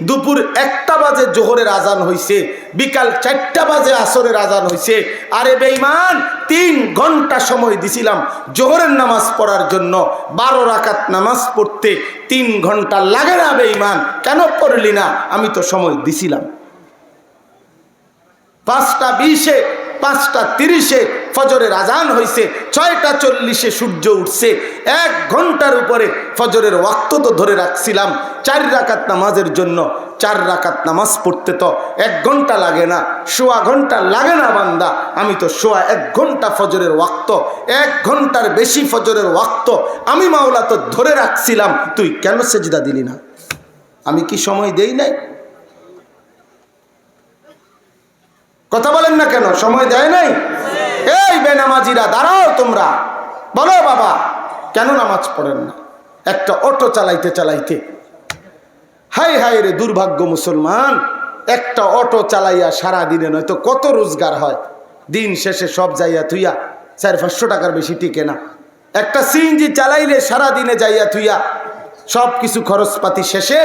দুপুর একটা বাজে জোহরের আজান হইছে, বিকাল চারটা বাজে আসরের আজান হইছে। আরে বেইমান তিন ঘণ্টা সময় দিছিলাম জোহরের নামাজ পড়ার জন্য। বারো রাকাত নামাজ পড়তে তিন ঘণ্টা লাগে না বেইমান কেন পড়লি না? আমি তো সময় দিছিলাম। পাঁচটা বিশে পাঁচটা তিরিশে ফজরের আজান হয়েছে ছয়টা চল্লিশে সূর্য উঠছে। এক ঘণ্টার উপরে ফজরের ওয়াক্ত তো ধরে রাখছিলাম, চার রাকাত নামাজের জন্য, চার রাকাত নামাজ পড়তে তো এক ঘণ্টা লাগে না সোয়া ঘণ্টা লাগে না বান্দা। আমি তো সোয়া এক ঘণ্টা ফজরের ওয়াক্ত, এক ঘণ্টার বেশি ফজরের ওয়াক্ত আমি মাওলা তো ধরে রাখছিলাম। তুই কেন সেজদা দিলি না? আমি কি সময় দেই নাই? কথা বলেন না কেন? সময় দেয় নাই? এই বেনামাজিরা, দাঁড়াও তোমরা। বলো বাবা, কেন নামাজ পড়েন না? একটা অটো চালাইতে চালাইতে। হাই হাই রে দুর্ভাগ্য মুসলমান, একটা অটো চালাইয়া সারা দিনে নয়তো কত রোজগার হয়? দিন শেষে সব যাইয়া থুইয়া চার পাঁচশো টাকার বেশি টিকে না। একটা সিএনজি চালাইলে সারা দিনে যাইয়া থুইয়া সব কিছু খরচপাতি শেষে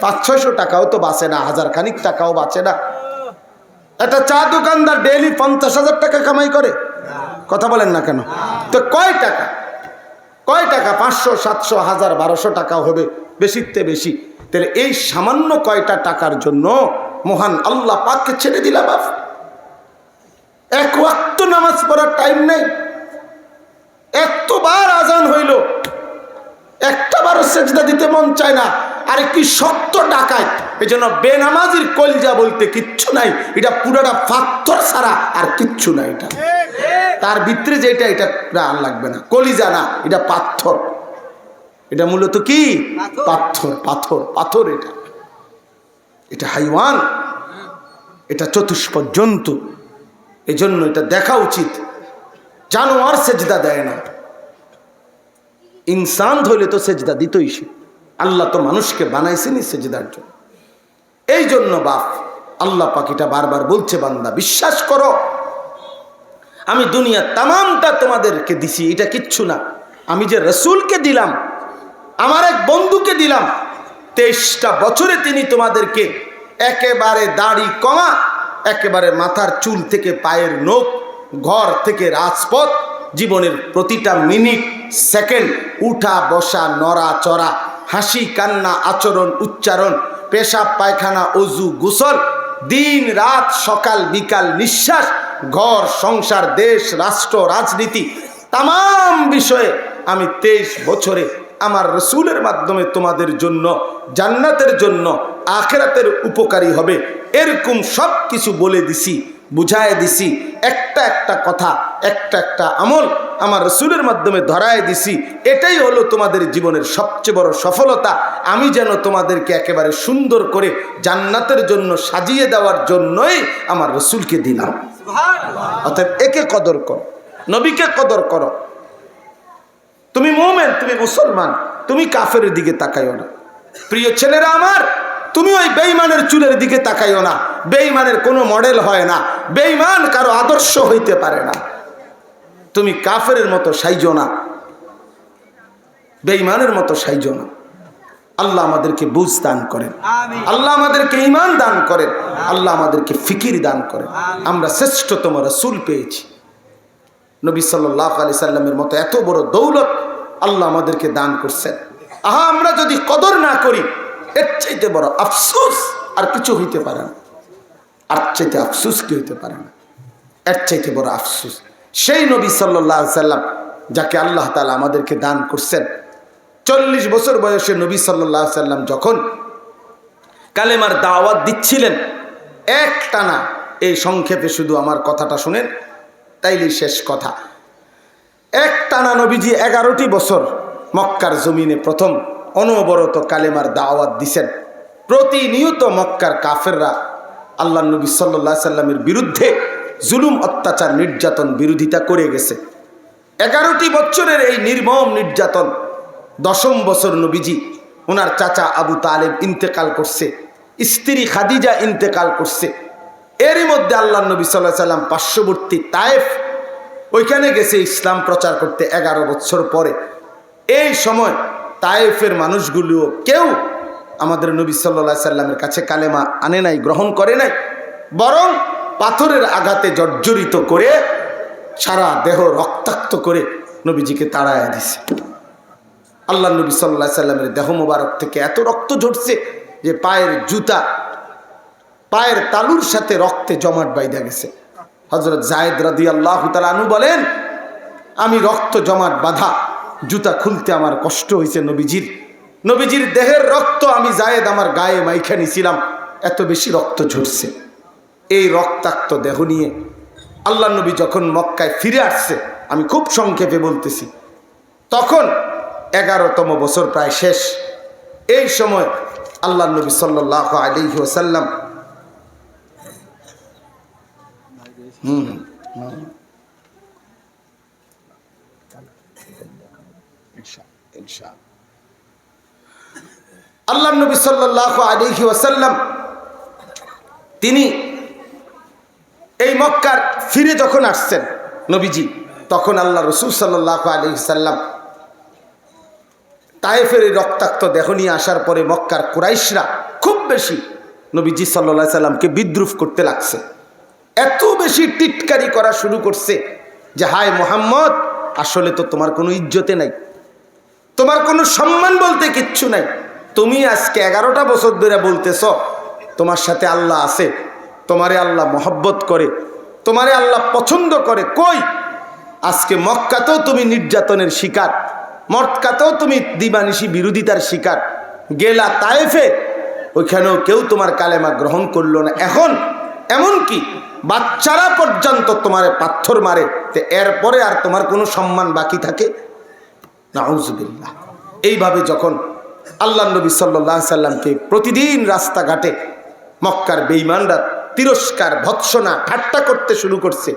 পাঁচ ছয়শো টাকাও তো বাঁচে না, হাজার খানিক টাকাও বাঁচে না। একটা চা দোকানদার ডেইলি পঞ্চাশ হাজার টাকা কামাই করে। কথা বলেন না কেন? তো কয় টাকা? কয় টাকা? পাঁচশো, সাতশো, হাজার, বারোশো টাকা হবে বেশিতে বেশি। তাহলে এই সামান্য কয়টা টাকার জন্য মহান আল্লাহ পাককে ছেড়ে দিলাম বাপ। এক ওয়াক্ত নামাজ পড়ার টাইম নেই। এতবার আজান হইল। একটা বারো সেজদা দিতে মন চায় না। আর কি শক্ত ডাকায় এই জন্য বেনামাজির কলজা বলতে কিচ্ছু নাই। এটা পুরোটা পাথর ছাড়া আর কিচ্ছু নাই এটা। তার ভিতরে যেটা এটা আর লাগবে না। কলিজা না এটা পাথর। এটা মূলত কি? পাথর। পাথর পাথর এটা। এটা হাইওয়ান। এটা চতুষ্প জন্তু। এই জন্য এটা দেখা উচিত। জানোয়ার সেজদা দেয় না। ইনসান ধরলে তো সেজদা দিতই সে। আল্লাহ তো মানুষকে বানাইছেনি সেজদার জন্য। এই জন্য বাপ, আল্লাহ পাখিটা বারবার বলছে, বান্দা, বিশ্বাস করো। আমি দুনিয়া তামামটা তোমাদেরকে দিছি, এটা কিচ্ছু না। আমি যে রসুলকে দিলাম, আমার এক বন্ধুকে দিলাম, তেইশটা বছরে তিনি তোমাদেরকে একেবারে দাড়ি কমা, একেবারে মাথার চুল থেকে পায়ের নখ, ঘর থেকে রাজপথ, জীবনের প্রতিটা মিনিট, সেকেন্ড, উঠা, বসা নড়া চড়া হাসি, কান্না, আচরণ, উচ্চারণ পেশাব, পায়খানা, অজু, গোসল, দিন, রাত, সকাল, বিকাল, নিঃশ্বাস, ঘর, সংসার, দেশ, রাষ্ট্র, রাজনীতি তাম বিষয়ে আমি তেইশ বছরে আমার রসুলের মাধ্যমে তোমাদের জন্য, জান্নাতের জন্য, আখেরাতের উপকারী হবে, এরকম সব কিছু বলে দিছি। বুঝায় দিছি একটা একটা কথা একটা একটা আমল আমার রসুলের মাধ্যমে ধরায় দিছি। এটাই হলো তোমাদের জীবনের সবচেয়ে বড় সফলতা। আমি যেন তোমাদেরকে একেবারে সুন্দর করে জান্নাতের জন্য সাজিয়ে দেওয়ার জন্যই আমার রসুলকে দিলাম। অর্থাৎ একে কদর করো নবীকে কদর করো। তুমি মোমেন তুমি মুসলমান তুমি কাফের দিকে তাকাইও না। প্রিয় ছেলেরা আমার তুমি ওই বেইমানের চুলের দিকে তাকাইও না। বেইমানের কোনো মডেল হয় না। বেইমান কারও আদর্শ হইতে পারে না। তুমি কাফের মতো সাইজ না। বেইমানের মতো সাইজো না। আল্লাহ আমাদেরকে বুঝ দান করেন। আল্লাহ আমাদেরকে ইমান দান করেন। আল্লাহ আমাদেরকে ফিকির দান করেন। আমরা শ্রেষ্ঠতম রসুল পেয়েছি। নবী সাল্লাহ আলি সাল্লামের মতো এত বড় দৌলত আল্লাহ আমাদেরকে দান করছেন। আহা আমরা যদি কদর না করি এর চাইতে বড় আফসুস আর কিছু হইতে পারে না। আর চাইতে আফসুস কি হইতে পারে না? এর চাইতে বড় আফসুস। সেই নবী সাল্লাহ সাল্লাম যাকে আল্লাহ তালা আমাদেরকে দান করছেন, চল্লিশ বছর বয়সে নবী সাল্লাহ সাল্লাম যখন কালেমার দাওয়াত দিচ্ছিলেন, এক টানা এই সংক্ষেপে শুধু আমার কথাটা শুনেন, তাইলে শেষ কথা। এক টানা নবীজি এগারোটি বছর মক্কার জমিনে প্রথম অনবরত কালেমার দাওয়াত দিছেন। প্রতিনিয়ত মক্কার কাফেররা আল্লাহ নবী সাল্লা সাল্লামের বিরুদ্ধে জুলুম, অত্যাচার, নির্যাতন বিরোধিতা করে গেছে। এগারোটি বছরের এই নির্মম নির্যাতন, দশম বছর নবীজি ওনার চাচা আবু তালেব ইন্তেকাল করছে, স্ত্রী খাদিজা ইন্তেকাল করছে। এরই মধ্যে আল্লাহ নবী সাল্লাহ সাল্লাম পার্শ্ববর্তী তায়েফ, ওইখানে গেছে ইসলাম প্রচার করতে এগারো বছর পরে। এই সময় তায়েফের মানুষগুলিও কেউ আমাদের নবী সাল্লা সাল্লামের কাছে কালেমা আনে নাই, গ্রহণ করে নাই, বরং পাথরের আঘাতে জর্জরিত করে সারা দেহ রক্তাক্ত করে নবীজিকে তাড়ায় দিছে। আল্লাহ নবী সাল্লাহ সাল্লামের দেহ মোবারক থেকে এত রক্ত ঝরছে যে পায়ের জুতা, পায়ের তালুর সাথে রক্তে জমাট বাইধা গেছে। হজরত জায়দ রাদি আল্লাহ আনু বলেন, আমি রক্ত জমাট বাঁধা জুতা খুলতে আমার কষ্ট হয়েছে নবীজির। নবীজির দেহের রক্ত আমি জায়েদ আমার গায়ে মাইখা নিছিলাম। এত বেশি রক্ত ঝরছে। এই রক্তাক্ত দেহ নিয়ে আল্লাহ নবী যখন মক্কায় ফিরে আসছে, আমি খুব সংক্ষেপে বলতেছি। তখন এগারোতম বছর প্রায় শেষ। এই সময় আল্লাহ নবী সাল্লাহ আলী ওসাল্লাম হুম হুম। আল্লাহ নবী সাল্লাহ আলিহি ওয়াসাল্লাম, তিনি এই মক্কার ফিরে যখন আসছেন, নবীজি, তখন আল্লাহ রসুল সাল্লাহ আলি সাল্লাম তায়েফের এই রক্তাক্ত দেহ নিয়ে আসার পরে মক্কার কুরাইশরা খুব বেশি নবীজি সাল্লা সাল্লামকে বিদ্রুপ করতে লাগছে। এত বেশি টিটকারি করা শুরু করছে যে, হায় মোহাম্মদ, আসলে তো তোমার কোনো ইজ্জতে নাই, তোমার কোনো সম্মান বলতে কিচ্ছু নাই। তুমি আজকে এগারোটা বছর ধরে বলতেছ, তোমার সাথে আল্লাহ আছে, তোমারে আল্লাহ মহব্বত করে, তোমারে আল্লাহ পছন্দ করে, কই? আজকে মক্কাতেও তুমি নির্যাতনের শিকার, মক্কাতেও তুমি দিবানিশি বিরোধিতার শিকার, গেলা তায়েফে, ওইখানেও কেউ তোমার কালেমা গ্রহণ করল না। এখন এমন কি? বাচ্চারা পর্যন্ত তোমারে পাথর মারে, তো এরপরে আর তোমার কোনো সম্মান বাকি থাকে? নাউজুবিল্লাহ। এইভাবে যখন আল্লাহ নবী সাল্লাহ সাল্লামকে প্রতিদিন রাস্তাঘাটে মক্কার বেইমানরা তিরস্কার, ভৎসনা, ঠাট্টা করতে শুরু করছে।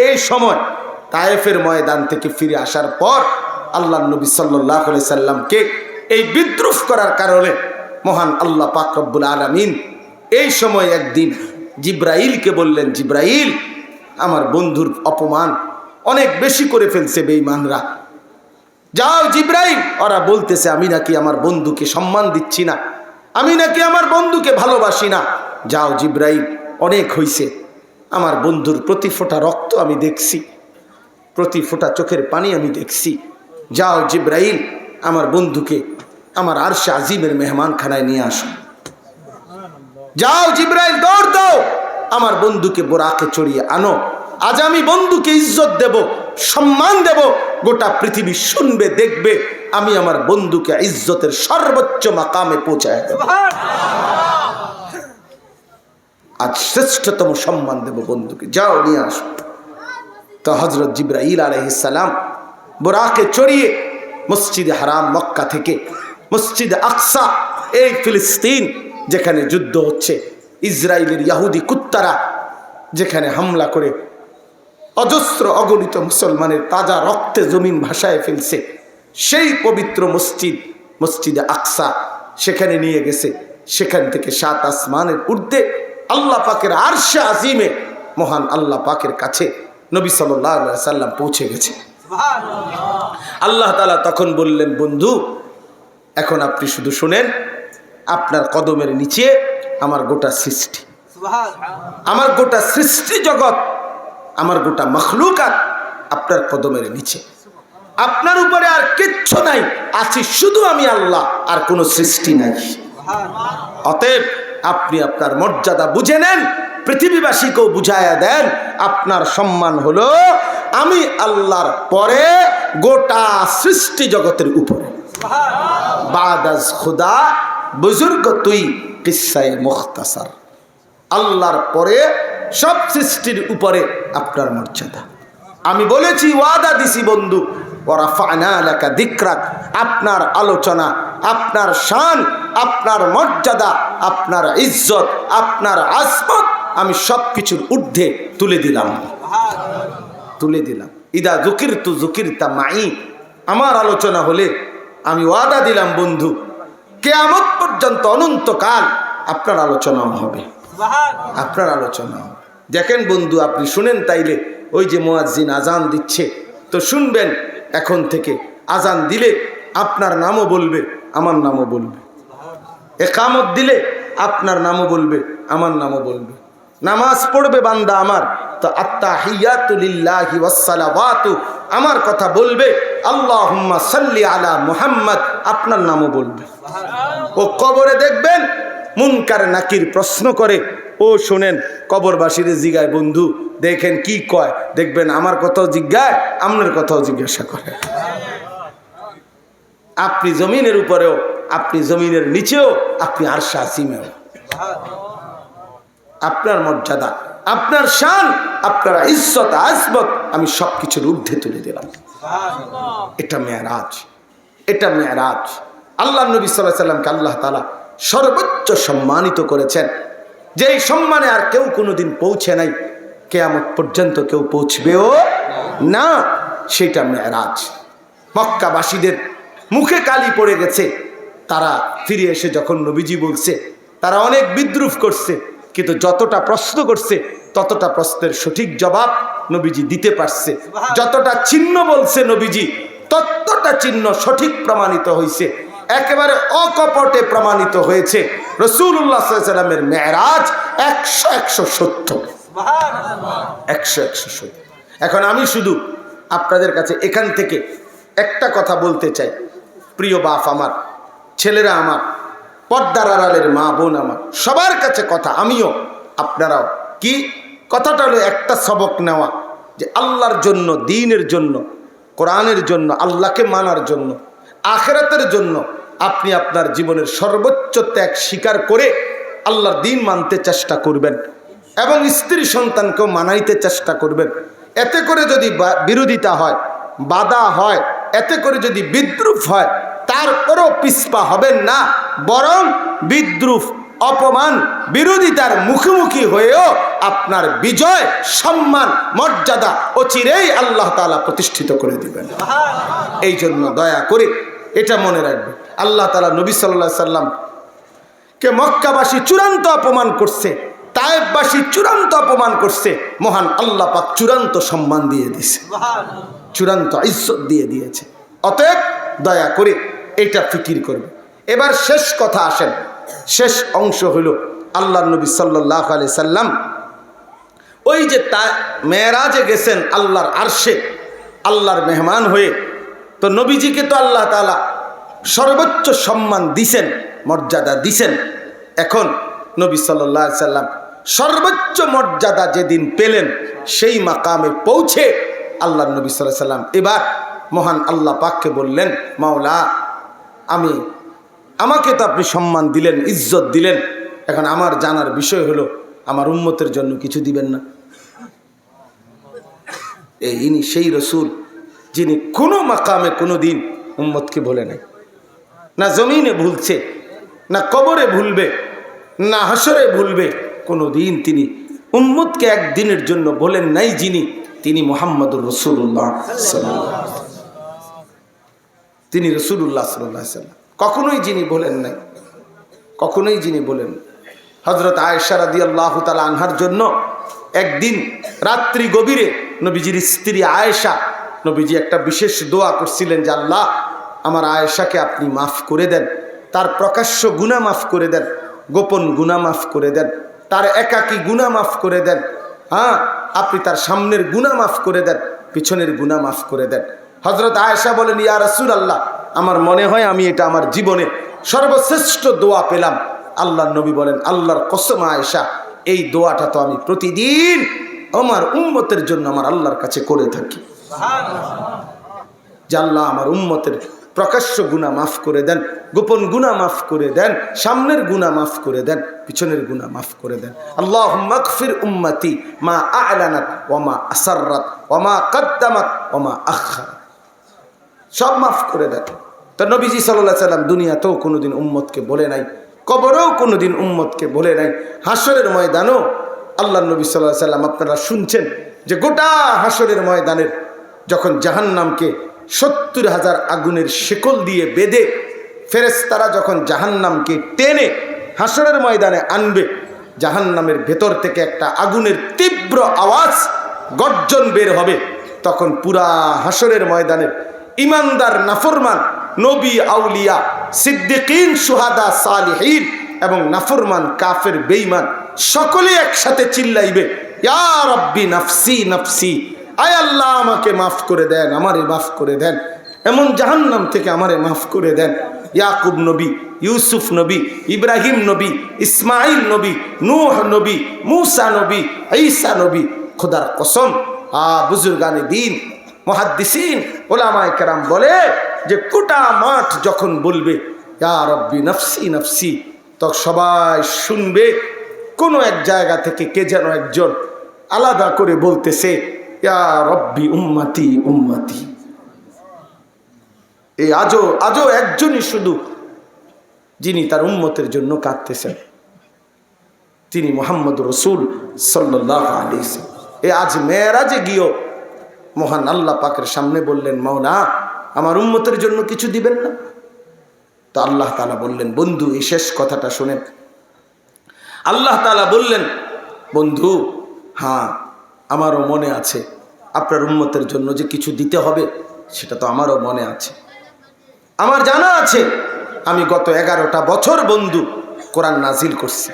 এই সময় তায়েফের ময়দান থেকে ফিরে আসার পর আল্লাহ নবী সাল্লাহ সাল্লামকে এই বিদ্রুপ করার কারণে মহান আল্লাহ পাক রব্বুল আলমিন এই সময় একদিন জিব্রাইলকে বললেন, জিব্রাইল, আমার বন্ধুর অপমান অনেক বেশি করে ফেলছে বেইমানরা যাও জিব্রাইল। ওরা বলতেছে, আমি নাকি আমার বন্ধুকে সম্মান দিচ্ছি না। আমি নাকি আমার বন্ধুকে ভালোবাসি না। যাও জিব্রাইল, অনেক হইছে। আমার বন্ধুর প্রতি ফোঁটা রক্ত আমি দেখছি। প্রতি ফোঁটা চোখের পানি আমি দেখছি। যাও জিব্রাইল, আমার বন্ধুকে আমার আরশে আজিমের মেহমানখানায় নিয়ে আসো। যাও জিব্রাইল, দৌড় দাও। আমার বন্ধুকে বোরাকে চড়িয়ে আনো। আজ আমি বন্ধুকে ইজ্জত দেব, সম্মান দেব। গোটা পৃথিবী শুনবে, দেখবে, আমি আমার বন্ধুকে ইজ্জতের সর্বোচ্চ মাকামে পৌঁছায় দেব। আজ শ্রেষ্ঠতম সম্মান দেব বন্ধুকে। যাও, নিয়ে আসো। তো হজরত জিব্রাইল আলহিসাল্লাম বোরাকে চড়িয়ে মসজিদ হারাম মক্কা থেকে মসজিদ আকসা, এই ফিলিস্তিন যেখানে যুদ্ধ হচ্ছে ইসরায়েলের ইয়াহুদি কুত্তারা যেখানে হামলা করে অজস্র অগণিত মুসলমানের তাজা রক্তে জমিন ভাসায় ফেলছে। সেই পবিত্র মসজিদ, মসজিদে আকসা, সেখানে নিয়ে গেছে। সেখান থেকে সাত আসমানের ঊর্ধ্বে আল্লাহ পাকের আরশে আজিমে মহান আল্লাহ পাকের কাছে নবী সাল্লাহ সাল্লাম পৌঁছে গেছে। আল্লাহ তালা তখন বললেন, বন্ধু, এখন আপনি শুধু শুনেন, আপনার কদমের নিচে আমার গোটা সৃষ্টি। আমার গোটা সৃষ্টি জগৎ আমার গোটা মখলুকাত আপনার কদমের নিচে। আপনার উপরে আর কিচ্ছু নাই। আছি শুধু আমি আল্লাহ, আর কোনো সৃষ্টি নাই। অতএব আপনি আপনার মর্যাদা বুঝে নেন, পৃথিবীবাসীকেও বুঝাইয়া দেন, আপনার সম্মান হলো আমি আল্লাহর পরে গোটা সৃষ্টি জগতের উপরে। বাদাজ খুদা, বুজুর্গ তুই কিসায় মুখতাসার। আল্লাহর পরে সব সৃষ্টির উপরে আপনার মর্যাদা। আমি বলেছি, ওয়াদা দিছি বন্ধু ওরা ফানা এলাকা দিকরাক, আপনার আলোচনা, আপনার শান, আপনার মর্যাদা, আপনার ইজ্জত, আপনার আসমত আমি সব কিছুর ঊর্ধ্বে তুলে দিলাম। তুলে দিলাম। ইদা জুকির তু জুকির তা মাই আমার আলোচনা হলে আমি ওয়াদা দিলাম বন্ধু, কেয়ামত পর্যন্ত অনন্তকাল আপনার আলোচনাও হবে। আপনার আলোচনা হবে দেখেন বন্ধু, আপনি শুনেন তাইলে, ওই যে মোয়াজ্জিন আজান দিচ্ছে। তো শুনবেন, এখন থেকে আজান দিলে আপনার নামও বলবে, আমার নামও বলবে। একামত দিলে আপনার নামও বলবে, আমার নামও বলবে। নামাজ পড়বে বান্দা আমার, তো আত্মা হিয়াতুলিল্লাহি ওয়াসসালাওয়াতু, আমার কথা বলবে, আল্লাহুম্মা সাল্লি আলা মুহাম্মদ, আপনার নামও বলবে। ও কবরে দেখবেন, মুনকার নাকির প্রশ্ন করে ও শোনেন, কবরবাসীর জিগায়, বন্ধু, দেখেন কি কয়, দেখবেন আমার কথাও জিজ্ঞায়, আপনার কথাও জিজ্ঞাসা করে। আপনি জমিনের উপরেও, আপনি জমিনের নিচেও, আপনি আর আসিমেও আপনার মর্যাদা, আপনার শান, আপনার ইজ্জত, আজমত, আমি সব কিছুর ঊর্ধ্বে তুলে দিলাম। এটা মেয়ারাজ এটা মেয়ারাজ। আল্লাহ নবী সাল্লাহ সাল্লামকে আল্লাহ তালা সর্বোচ্চ সম্মানিত করেছেন। যেই সম্মানে আর কেউ কোনোদিন পৌঁছে নাই কেয়ামত পর্যন্ত কেউ পৌঁছবেও না। সেটা মেয়ারাজ। মক্কাবাসীদের মুখে কালি পড়ে গেছে। তারা ফিরে এসে যখন নবীজি বলছে তারা অনেক বিদ্রুপ করছে কিন্তু যতটা প্রশ্ন করছে ততটা প্রশ্নের সঠিক জবাব নবীজি দিতে পারছে। যতটা চিহ্ন বলছে নবীজি ততটা চিহ্ন সঠিক প্রমাণিত হয়েছে একেবারে অকপটে প্রমাণিত হয়েছে। রসুল্লাহ সাল্লামের মেয়েরাজ একশো একশো সত্য। একশো একশো সত্য। এখন আমি শুধু আপনাদের কাছে এখান থেকে একটা কথা বলতে চাই। প্রিয় বাপ আমার, ছেলেরা আমার, পর্দার আড়ালের মা বোন আমার, সবার কাছে কথা, আমিও, আপনারাও। কি? কথাটা হলো একটা সবক নেওয়া, যে আল্লাহর জন্য, দিনের জন্য, কোরআনের জন্য, আল্লাহকে মানার জন্য আখেরাতের জন্য আপনি আপনার জীবনের সর্বোচ্চ ত্যাগ স্বীকার করে আল্লাহর দিন মানতে চেষ্টা করবেন এবং স্ত্রী সন্তানকেও মানাইতে চেষ্টা করবেন। এতে করে যদি বিরোধিতা হয় বাধা হয় এতে করে যদি বিদ্রুপ হয় তারপরও পিসপা হবেন না বরং বিদ্রুপ অপমান বিরোধিতার মুখোমুখি হয়েও আপনার বিজয় সম্মান মর্যাদা ও চিরেই আল্লাহ তালা প্রতিষ্ঠিত করে দিবেন। এই জন্য দয়া করে এটা মনে রাখবে। আল্লাহ তালা নবী সাল্লাহ সাল্লাম কে মক্কাবাসী চূড়ান্ত অপমান করছে, তায়েববাসী চূড়ান্ত অপমান করছে, মহান আল্লাহ পাক চূড়ান্ত সম্মান দিয়ে দিছে চূড়ান্ত ইজ্জত দিয়ে দিয়েছে। অতএব দয়া করে এটা ফিকির করবে। এবার শেষ কথা আসেন, শেষ অংশ হলো আল্লাহ নবী সাল্লাহ আলি সাল্লাম ওই যে তা মেয়েরাজে গেছেন আল্লাহর আরশে, আল্লাহর মেহমান হয়ে তো নবীজিকে তো আল্লাহ তালা সর্বোচ্চ সম্মান দিছেন, মর্যাদা দিছেন। এখন নবী সাল্লাহ সাল্লাম সর্বোচ্চ মর্যাদা যেদিন পেলেন, সেই মাকামে পৌঁছে আল্লাহ নবী সাল্লাহ সাল্লাম এবার মহান আল্লাহ পাককে বললেন, মাওলা, আমি, আমাকে তো আপনি সম্মান দিলেন, ইজ্জত দিলেন। এখন আমার জানার বিষয় হলো, আমার উন্মতের জন্য কিছু দিবেন না। এই ইনি, সেই রসুল যিনি কোনো মাকামে, কোনো দিন উম্মতকে বলে নাই। না জমিনে ভুলছে, না কবরে ভুলবে, না হাসরে ভুলবে, কোনো দিন তিনি উম্মতকে একদিনের জন্য বলেন নাই যিনি, তিনি মোহাম্মদুর রসুল্লাহ তিনি রসুল্লাহ সাল্লাহ সাল্লাম কখনোই যিনি বলেন নাই, কখনোই যিনি বলেন হজরত আয়েশা রাদি আল্লাহ তালা আনহার জন্য একদিন রাত্রি গভীরে নবীজির স্ত্রী আয়েশা নবীজি একটা বিশেষ দোয়া করছিলেন যে, আল্লাহ, আমার আয়েশাকে আপনি মাফ করে দেন, তার প্রকাশ্য গুণা মাফ করে দেন, গোপন গুণা মাফ করে দেন, তার একাকী গুণা মাফ করে দেন হ্যাঁ আপনি তার সামনের গুণা মাফ করে দেন, পিছনের গুণা মাফ করে দেন। হজরত আয়েশা বলেন, ইয়া রাসুল আল্লাহ আমার মনে হয় আমি এটা আমার জীবনে সর্বশ্রেষ্ঠ দোয়া পেলাম। আল্লাহর নবী বলেন, আল্লাহর কসম আয়েশা, এই দোয়াটা তো আমি প্রতিদিন আমার উম্মতের জন্য আমার আল্লাহর কাছে করে থাকি। আল্লাহ আমার উম্মতের প্রকাশ্য গুণা মাফ করে দেন, গোপন গুণা মাফ করে দেন, সামনের গুণা মাফ করে দেন, পিছনের গুণা মাফ করে দেন। আল্লাহ মকফির উম্মতি মা আলানাত ওমা আসাররাত ওমা কদ্দামাত ওমা আখারাত সব মাফ করে দেন। তো নবীজি সাল্লাহ সাল্লাম দুনিয়াতেও কোনোদিন উম্মতকে বলে নাই, কবরেও কোনোদিন উম্মতকে বলে নাই, হাসরের ময়দানও আল্লাহ নবী সাল্লাহ সাল্লাম আপনারা শুনছেন যে গোটা হাসরের ময়দানের যখন জাহান্নামকে সত্তর হাজার আগুনের শেকল দিয়ে বেঁধে ফেরেশতারা যখন জাহান্নামকে টেনে হাসরের ময়দানে আনবে, জাহান্নামের ভেতর থেকে একটা আগুনের তীব্র আওয়াজ, গর্জন বের হবে। তখন পুরা হাসরের ময়দানের ইমানদার, নাফরমান, নবী, আউলিয়া, সিদ্দিকিন, সুহাদা, সালিহীন এবং নাফরমান, কাফের, বেঈমান সকলে একসাথে চিল্লাইবে, ইয়া রব্বি নাফসি নাফসি। আয় আল্লাহ, আমাকে মাফ করে দেন, আমারে মাফ করে দেন। এমন জাহান্নাম থেকে আমারে মাফ করে দেন। ইয়াকুব নবী, ইউসুফ নবী, ইব্রাহিম নবী ইসমাইল নবী, নূহ নবী, মুসা নবী, ঈসা নবী, খোদার কসম। আ বুজুর্গানে দিন, মহাদ্দিসিন, ওলামায় কেরাম বলে যে কোটা মাঠ যখন বলবে, ইয়া রব্বি নফসি নফসি তখন সবাই শুনবে। কোনো এক জায়গা থেকে কে যেন একজন আলাদা করে বলতেছে রব্বি উম্মাতি উম্মাতি। এই আজও আজও একজনই শুধু যিনি তার উম্মতের জন্য কাঁদতেছেন। তিনি মোহাম্মদ রসুল সাল্লাহ এ আজ মেয়েরাজে গিয়েও মহান আল্লাহ পাকের সামনে বললেন মৌনা আমার উম্মতের জন্য কিছু দিবেন না? তো আল্লাহ তালা বললেন, বন্ধু, এই শেষ কথাটা শোনেন। আল্লাহ তালা বললেন, বন্ধু হ্যাঁ আমারও মনে আছে আপনার উন্মতের জন্য যে কিছু দিতে হবে, সেটা তো আমারও মনে আছে। আমার জানা আছে, আমি গত এগারোটা বছর বন্ধু কোরআন নাজিল করছি।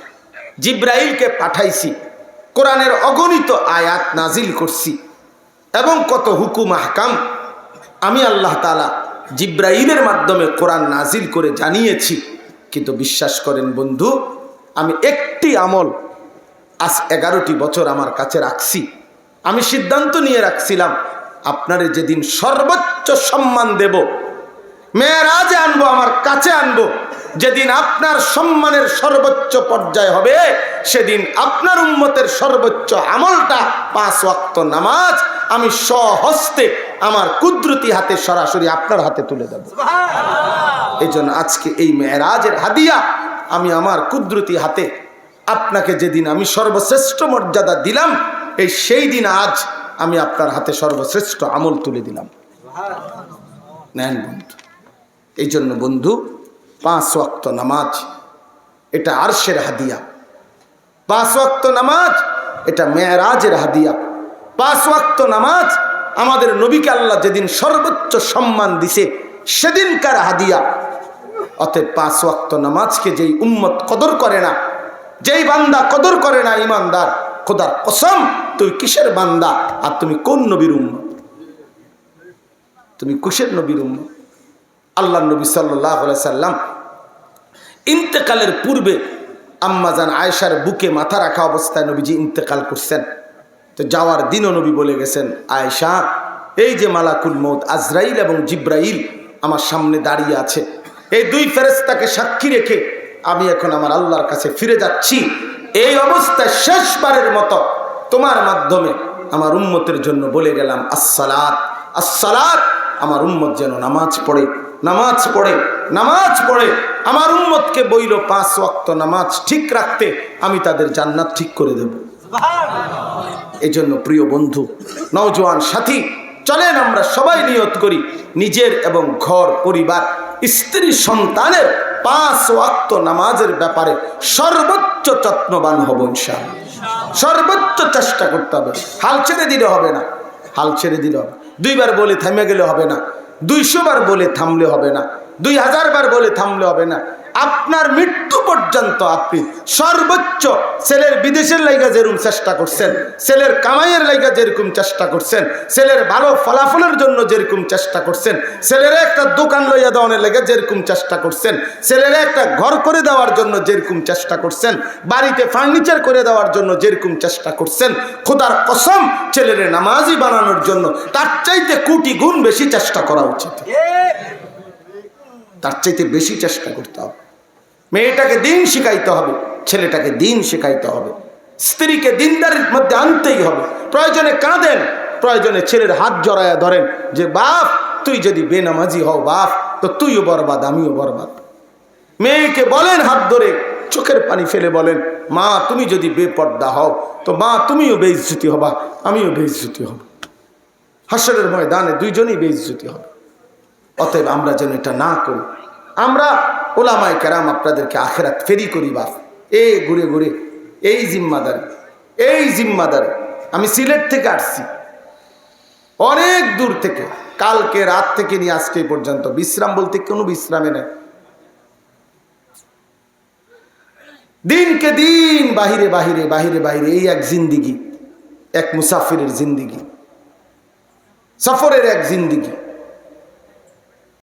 জিব্রাইলকে পাঠাইছি, কোরআনের অগণিত আয়াত নাজিল করছি এবং কত হুকুম, আহকাম আমি আল্লাহ তালা জিব্রাইলের মাধ্যমে কোরআন নাজিল করে জানিয়েছি। কিন্তু বিশ্বাস করেন বন্ধু, আমি একটি আমল আজ এগারোটি বছর আমার কাছে রাখছি। আমি সিদ্ধান্ত নিয়ে রাখছিলাম আপনারে যেদিন সর্বোচ্চ সম্মান দেব মেয়েরাজে আনব আমার কাছে আনব যেদিন আপনার সম্মানের সর্বোচ্চ পর্যায় হবে সেদিন আপনার উন্মতের সর্বোচ্চ আমলটা পাঁচ ওয়াক্ত নামাজ আমি স্বহস্তে আমার কুদরতি হাতে সরাসরি আপনার হাতে তুলে দেব। এই জন্য আজকে এই মেয়েরাজের হাদিয়া আমি আমার কুদরতি হাতে আপনাকে যেদিন আমি সর্বশ্রেষ্ঠ মর্যাদা দিলাম এই সেই দিন আজ আমি আপনার হাতে সর্বশ্রেষ্ঠ আমল তুলে দিলাম। নেন বন্ধু, এই জন্য বন্ধু, পাঁচ ওয়াক্ত নামাজ, এটা আরশের হাদিয়া। পাঁচ ওয়াক্ত নামাজ, এটা মেয়েরাজের হাদিয়া। পাঁচ ওয়াক্ত নামাজ, আমাদের নবীকে আল্লাহ যেদিন সর্বোচ্চ সম্মান দিছে সেদিনকার হাদিয়া। অতএব পাঁচ ওয়াক্ত নামাজকে যেই উম্মত কদর করে না, যেই বান্দা কদর করে না, ইমানদার খোদার কসম তুই কিসের বান্দা আর তুমি কোন নবীর উম্মত? তুমি কিসের নবীর উম্মত? আল্লাহ নবী সাল্লাম ইন্তেকালের পূর্বে আম্মাজান আয়েশার বুকে মাথা রাখা অবস্থায় নবীজি ইন্তেকাল করছেন। তো যাওয়ার দিনও নবী বলে গেছেন, আয়েশা, এই যে মালাকুল মৌত আজরাইল এবং জিব্রাইল আমার সামনে দাঁড়িয়ে আছে। এই দুই ফেরেস্তাকে সাক্ষী রেখে আমি এখন আমার আল্লাহর কাছে ফিরে যাচ্ছি। এই অবস্থায় শেষবারের মতো তোমার মাধ্যমে আমার উম্মতের জন্য বলে গেলাম আসসালাত আসসালাত। আমার উম্মত যেন নামাজ পড়ে নামাজ পড়ে নামাজ পড়ে। আমার উম্মতকে বইল পাঁচ ওয়াক্ত নামাজ ঠিক রাখতে আমি তাদের জান্নাত ঠিক করে দেব। এই জন্য প্রিয় বন্ধু নওজোয়ান সাথী চলেন আমরা সবাই নিয়ত করি নিজের এবং ঘর পরিবার স্ত্রী সন্তানের পাঁচ ওয়াক্ত নামাজের ব্যাপারে সর্বোচ্চ যত্নবান হব ইনশাল সর্বোচ্চ চেষ্টা করতে হবে। হাল ছেড়ে দিলে হবে না। হাল ছেড়ে দিলে হবে। দুইবার বলে থেমে গেলে হবে না। দুইশো বার বলে থামলে হবে না। দুই হাজার বার বলে থামলে হবে না। আপনার মৃত্যু পর্যন্ত আপনি সর্বোচ্চ ছেলের বিদেশের লাইগা যেরকম চেষ্টা করছেন ছেলের কামাইয়ের লাইগা যেরকম চেষ্টা করছেন ছেলের ভালো ফলাফলের জন্য যেরকম চেষ্টা করছেন ছেলের একটা দোকান লইয়া দেওয়ানোর লেগে যেরকম চেষ্টা করছেন ছেলের একটা ঘর করে দেওয়ার জন্য যেরকম চেষ্টা করছেন বাড়িতে ফার্নিচার করে দেওয়ার জন্য যেরকম চেষ্টা করছেন খোদার কসম ছেলের নামাজি বানানোর জন্য তার চাইতে কোটি গুণ বেশি চেষ্টা করা উচিত। তার চাইতে বেশি চেষ্টা করতে হবে। মেয়েটাকে দিন শিখাইতে হবে, ছেলেটাকে দিন শেখাইতে হবে। স্ত্রীকে দিনদারির মধ্যে আনতেই হবে। প্রয়োজনে কাঁদেন, প্রয়োজনে ছেলের হাত জড়ায়া ধরেন যে, বাপ, তুই যদি বেনামাজি হও, বাপ, তো তুইও বরবাদ, আমিও বরবাদ। মেয়েকে বলেন, হাত ধরে চোখের পানি ফেলে বলেন, মা, তুমি যদি বেপর্দা হও, তো মা, তুমিও বেইজ্জুতি হবা, আমিও বেইজ্জুতি হব। হাসরের ময়দানে দুইজনই বেইজ্জুতি হবে। অতএব আমরা যেন এটা না করি। আমরা ওলামায় কেরাম আপনাদেরকে আখেরাত ফেরি করি বাপ এ ঘুরে ঘুরে, এই জিম্মাদারি এই জিম্মাদারি। আমি সিলেট থেকে আসছি। অনেক দূর থেকে, কালকে রাত থেকে নিয়ে আজকে পর্যন্ত। বিশ্রাম বলতে কোনো বিশ্রামে নেই। দিনকে দিন, বাহিরে বাহিরে বাহিরে বাহিরে, এই এক জিন্দিগি, এক মুসাফিরের জিন্দিগি। সফরের এক জিন্দিগি।